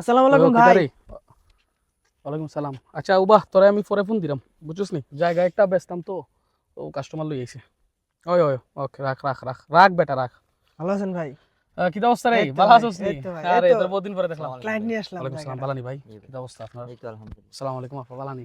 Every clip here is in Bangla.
আসসালামু আলাইকুম ভাই। ওয়ালাইকুম সালাম। আচ্ছা উবা তোরে আমি পরে ফোন দিলাম বুঝছিস নি জায়গা একটা ব্যস্তাম তো ও কাস্টমার লই আইছে। ওই ওই ওকে রাখ রাখ রাখ রাখ বেটা রাখ। ভালো আছেন ভাই? কি অবস্থা রে? ভালো আছিস নি? আরে তোর বহুদিন পরে দেখলাম। ক্লায়েন্ট নিয়ে আসলাম ওয়ালাইকুম সালাম জায়গাটা। বালানি ভাই কি অবস্থা আপনার? এই তো আলহামদুলিল্লাহ। আসসালামু আলাইকুম আপা বালানি।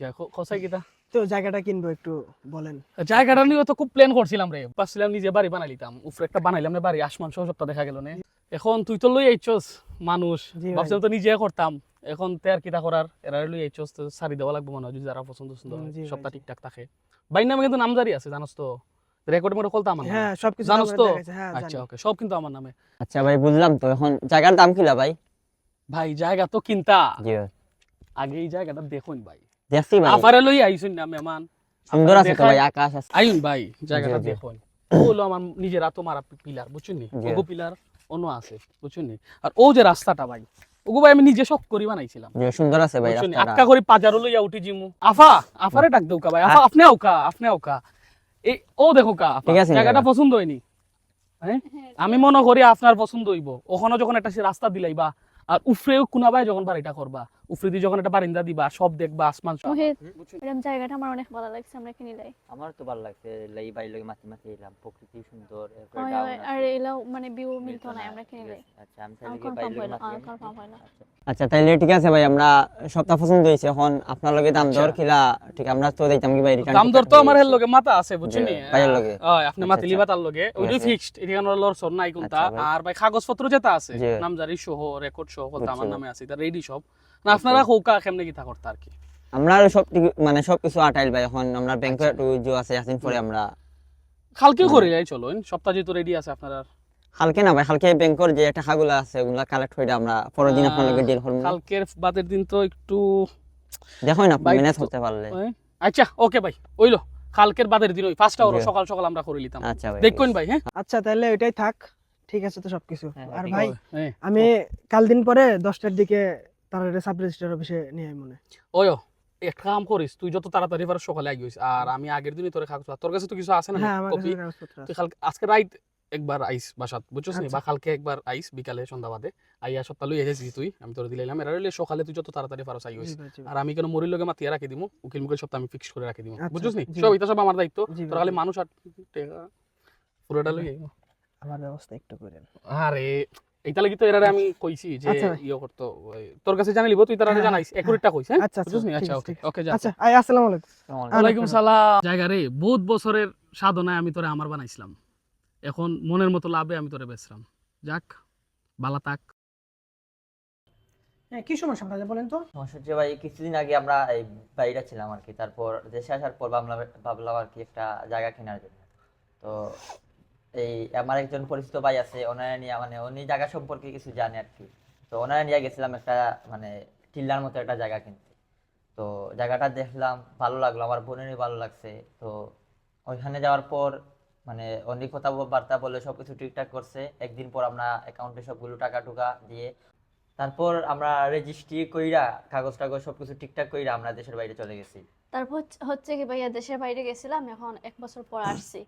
যা খসাই কিতা তো জায়গাটা কিনবো একটু বলেন। জায়গাটা নিয়ে তো খুব প্ল্যান করছিলাম রে। পাচ্ছিলাম নিজে বাড়ি বানাইলিতাম উপরে একটা বানাইলাম না বাড়ি আসমান সহ সবটা দেখা গেল না। এখন তুই তো লই আইছস মানুষ। ভাবছিলাম তো নিজে করতাম। এখন তে আর কিতা করার? এরা লই আইছস তো সারি দেওয়া লাগবে মনে হয় যদি যারা পছন্দ ভাই, সবটা ঠিকঠাক থাকে। বাইর নামে কিন্তু নামজারি আছে জানোস তো? রেকর্ড মোটে কলতা আমার নামে। হ্যাঁ সবকিছু জানোস তো? হ্যাঁ আচ্ছা ওকে সব কিন্তু আমার নামে। আচ্ছা ভাই বুঝলাম তো। এখন জায়গার দাম কিলা ভাই? ভাই জায়গা তো কিনতা। জি আগে এই জায়গাটা দেখুন ভাই। দেখছি ভাই। আফারে লই আইছুন না মেহমান। সুন্দর আছে তো ভাই আকাশ আছে। আইন ভাই জায়গাটা। দেখুন। ও হলো আমার নিজের আতো মারা পিলার বুঝছেন নি। পিলার। অন্য আছে বুঝছেন? আর ও যে রাস্তাটা ভাই ওগো ভাই আমি নিজে শখ করি বানাইছিলাম। সুন্দর আছে ভাই আটকা করি পাজারও লইয়া উঠি জিমু। আফা আফারে ডাক দেও কা ভাই আফা আপনি আউকা আপনি আউকা এই ও দেখো কা জায়গাটা পছন্দ হয়নি। হ্যাঁ? আমি মনে করি আপনার পছন্দ হইব। ওখানে যখন একটা সে রাস্তা দিলাইবা আর উফরেও কোনাবাই যখন বাড়িটা করবা উফরে দিয়ে যখন একটা বারিন্দা দিবা সব দেখবা আসমান সব। এরকম জায়গাটা আমার অনেক ভালো লাগছে আমরা কিনে লাই। আমার তো ভালো লাগছে লাই বাই লগে মাটি মাটি এলাম প্রকৃতি সুন্দর। আর এলাও মানে ভিউ মিলতো না আমরা কিনে লাই। আচ্ছা আমি তাহলে বাই লগে মাটি হইল আচ্ছা। তাইলে ঠিক আছে ভাই আমরা সবটা পছন্দ হয়েছে এখন আপনার লগে দাম দর আচ্ছা। কিলা ঠিক আমরা তো দিতাম কি ভাই দাম দর তো আমার লগে মাথা আছে বুঝছেন ভাইয়ের লগে। হয় আপনি মাথা আচ্ছা, লিবা তার লগে। আছে। ফিক্সড এখানে লর সর নাই কোনটা? আচ্ছা, ভাই। আর ভাই কাগজপত্র যেটা আছে। নামজারি সহ রেকর্ড সহ বলতে আমার নামে আছে এটা রেডি সব। না আপনারা কৌকা কেমনে কি করতে আর কি? আমরা সব মানে সবকিছু আটাইল ভাই এখন আমরা ব্যাংকে একটু যে আছে আসিন পরে আমরা কালকেও করে যাই চলো সপ্তাহ যেহেতু রেডি আছে আপনারা কালকে না ভাই কালকে ব্যাংকের যে টাকাগুলো আছে ওগুলা কালেক্ট আমরা পরের দিন আপনার লগে ডিল করব। কালকের বাদের দিন তো একটু দেখো না ম্যানেজ করতে পারলে। আচ্ছা ওকে ভাই ওইলো কালকের বাদের দিন ওই ফার্স্ট আওয়ার সকাল সকাল আমরা করে নিতাম। আচ্ছা ভাই। দেখুন ভাই হ্যাঁ? আচ্ছা তাহলে ওইটাই থাক ঠিক আছে তো সবকিছু। হ্যাঁ, আর ভাই হ্যাঁ, আমি কাল দিন পরে দশটার দিকে তার সাব রেজিস্টার অফিসে নিয়ে মনে একটা কাম করিস তুই যত তাড়াতাড়ি পারো সকালে আগিস আর আমি আগের দিনই তোরে কাগজ তোর কাছে তো কিছু আছে না হ্যাঁ কপি। তুই কালকে আজকে রাইট একবার আইস বাসাত বুঝছিস নি? আচ্ছা। বা কালকে একবার আইস বিকালে সন্ধ্যা বাদে আইয়া সপ্তাহ লই এসেছিস তুই আমি তোর দিলাম এরা হইলে সকালে তুই যত তাড়াতাড়ি পারো জি ভাই। আর আমি কেন মরির লগে মাতিয়ে রাখি দিমু? উকিল মুকিল সপ্তাহ আমি ফিক্স করে রাখি দিমু। আচ্ছা, বুঝছিস নি। সব এটা সব আমার দায়িত্ব। তোর খালি। মানুষ আর পুরোটা লই আমার ব্যবস্থা একটু করেন। আরে এইটা লাগি তো এরারে আমি কইছি যে আচ্ছা ইয়ে করতো তোর কাছে জানি তুই তারা হ্যাঁ, জানাইস। একুরেটটা কইস হ্যাঁ? আচ্ছা, আচ্ছা, আচ্ছা ওকে ওকে যা। আচ্ছা আই আসসালামু আলাইকুম। ওয়ালাইকুম সালাম। জায়গা রে বহুত বছরের সাধনায় আমি তোরে আমার বানাইছিলাম। এখন মনের মতো লাভে আমি তোরে বেচলাম যাক বালা তাক। হ্যাঁ কি সমস্যা আপনাদের বলেন তো? সমস্যা হচ্ছে ভাই কিছুদিন আগে আমরা এই বাইরে ছিলাম আর কি। তারপর দেশে আসার পর ভাবলাম ভাবলাম আর কি একটা জায়গা কেনার জন্য। তো এই আমার একজন পরিচিত ভাই আছে, ওনারা নিয়ে মানে উনি জায়গা সম্পর্কে কিছু জানে আর কি। তো ওনারা নিয়ে গেছিলাম একটা মানে টিল্লার মতো একটা জায়গা কিনতে। তো জায়গাটা দেখলাম, ভালো লাগল, আমার বোনেরই ভালো লাগছে। তো ওইখানে যাওয়ার পর মানে অনেক কথা বার্তা বলে সবকিছু ঠিকঠাক করছে। একদিন পর আমরা অ্যাকাউন্টে সবগুলো টাকা টুকা দিয়ে, তারপর আমরা রেজিস্ট্রি কইরা, কাগজ টাগজ সবকিছু ঠিকঠাক কইরা আমরা দেশের বাইরে চলে গেছি। তারপর হচ্ছে কি ভাইয়া, দেশের বাইরে গেছিলাম, এখন এক বছর পর আসছি।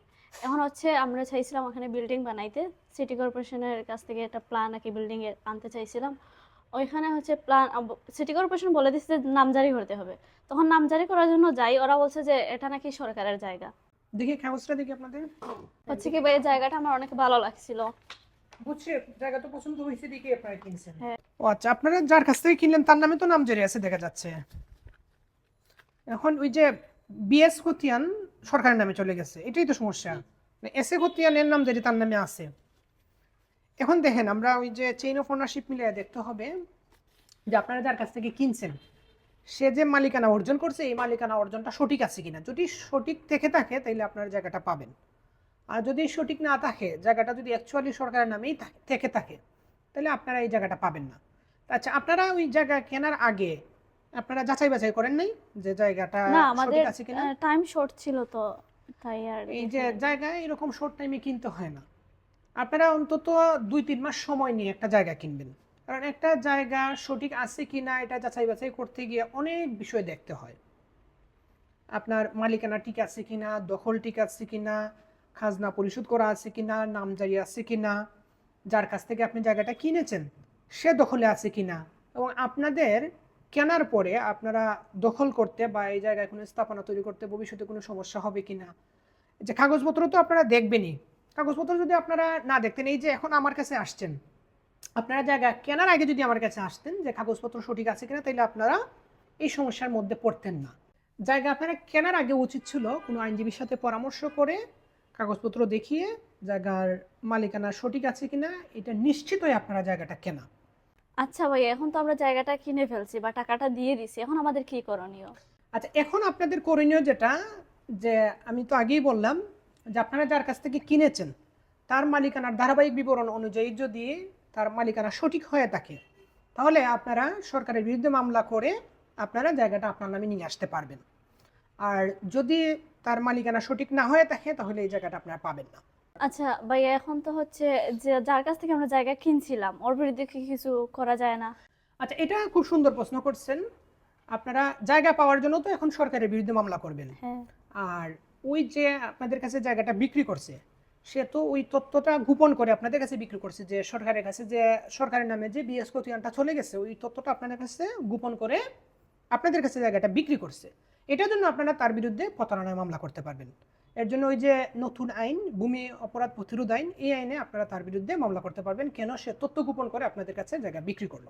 এখন হচ্ছে আমরা চাইছিলাম ওখানে বিল্ডিং বানাইতে। সিটি কর্পোরেশনের কাছ থেকে একটা প্ল্যান নাকি বিল্ডিং এর আনতে চাইছিলাম। ওইখানে হচ্ছে প্ল্যান সিটি কর্পোরেশন বলে দিচ্ছে যে নামজারি করতে হবে। তখন নামজারি করার জন্য যাই ওরা বলছে যে এটা নাকি সরকারের জায়গা। দেখি কাগজটা দেখি আপনাদের। হচ্ছে কি ভাই এই জায়গাটা আমার অনেক ভালো লাগছিল। বুঝছি তো পছন্দ হয়েছে দেখি আপনারা কিনছেন। হ্যাঁ। ও আচ্ছা আপনারা যার কাছ থেকে কিনলেন তার নামে তো নাম জারি আছে দেখা যাচ্ছে। এখন ওই যে বিএস খতিয়ান সরকারের নামে চলে গেছে। এটাই তো সমস্যা। এস এ খতিয়ানের নাম যেটি তার নামে আছে। এখন দেখেন আমরা ওই যে চেইন অফ ওনারশিপ মিলিয়ে দেখতে হবে যে আপনারা যার কাছ থেকে কিনছেন সে যে মালিকানা অর্জন করছে এই মালিকানা অর্জনটা সঠিক আছে কিনা। যদি সঠিক থেকে থাকে তাহলে আপনারা জায়গাটা পাবেন। আর যদি সঠিক না থাকে জায়গাটা যদি অ্যাকচুয়ালি সরকারের নামেই থাক- থেকে থাকে তাহলে আপনারা এই জায়গাটা পাবেন না। আচ্ছা আপনারা ওই জায়গা কেনার আগে আপনারা যাচাই বাছাই করেন নাই যে জায়গাটা না আমাদের সঠিক আছে কিনা? টাইম শর্ট ছিল তো তাই আর এই যে জায়গায় এরকম শর্ট টাইমে কিনতে হয় না। আপনারা অন্তত দুই তিন মাস সময় নিয়ে একটা জায়গা কিনবেন। কারণ একটা জায়গা সঠিক আছে কিনা এটা যাচাই বাছাই করতে গিয়ে অনেক বিষয় দেখতে হয়। আপনার মালিকানা ঠিক আছে কিনা দখল ঠিক আছে কিনা খাজনা পরিশোধ করা আছে কিনা নামজারি আছে কিনা যার কাছ থেকে আপনি জায়গাটা কিনেছেন সে দখলে আছে কিনা এবং আপনাদের কেনার পরে আপনারা দখল করতে বা এই জায়গায় কোনো স্থাপনা তৈরি করতে ভবিষ্যতে কোনো সমস্যা হবে কি না যে কাগজপত্র তো আপনারা দেখবেনই। কাগজপত্র যদি আপনারা না দেখতেন, এই যে এখন আমার কাছে আসছেন, আপনারা জায়গা কেনার আগে যদি আমার কাছে আসতেন যে কাগজপত্র সঠিক আছে কিনা তাহলে আপনারা এই সমস্যার মধ্যে পড়তেন না। জায়গা আপনারা কেনার আগে উচিত ছিল কোনো আইনজীবীর সাথে পরামর্শ করে কাগজপত্র দেখিয়ে জায়গার মালিকানা সঠিক আছে কিনা, এটা নিশ্চিতই আপনারা জায়গাটা কেনা। আচ্ছা ভাইয়া, এখন তো আমরা জায়গাটা কিনে ফেলছি বা টাকাটা দিয়ে দিছি, এখন আমাদের কি করণীয়? আচ্ছা এখন আপনাদের করণীয় যেটা, যে আমি তো আগেই বললাম যে আপনারা যার কাছ থেকে কিনেছেন, তার মালিকানার ধারাবাহিক বিবরণ অনুযায়ী যদি তার মালিকানা সঠিক হয়ে থাকে, তাহলে আপনারা সরকারের বিরুদ্ধে মামলা করে আপনারা জায়গাটা আপনার নামে নিয়ে আসতে পারবেন। আর যদি তার মালিকানা সঠিক না হয়ে থাকে, তাহলে এই জায়গাটা আপনারা পাবেন না। আচ্ছা ভাইয়া এখন তো হচ্ছে যে যার কাছ থেকে আমরা জায়গা কিনছিলাম ওর বিরুদ্ধে কি কিছু করা যায় না? আচ্ছা এটা খুব সুন্দর প্রশ্ন করছেন। আপনারা জায়গা পাওয়ার জন্য তো এখন সরকারের বিরুদ্ধে মামলা করবেন। হ্যাঁ। আর ওই যে আপনাদের কাছে জায়গাটা বিক্রি করছে সে তো ওই তথ্যটা গোপন করে আপনাদের কাছে বিক্রি করছে যে সরকারের কাছে যে সরকারের নামে যে বিএস কতিয়ানটা চলে গেছে ওই তথ্যটা আপনাদের কাছে গোপন করে আপনাদের কাছে জায়গাটা বিক্রি করছে। এটার জন্য আপনারা তার বিরুদ্ধে প্রতারণায় মামলা করতে পারবেন। এর জন্য ওই যে নতুন আইন, ভূমি অপরাধ প্রতিরোধ আইন, এই আইনে আপনারা তার বিরুদ্ধে মামলা করতে পারবেন। কেন? সে তথ্য গোপন করে আপনাদের কাছে জায়গা বিক্রি করল।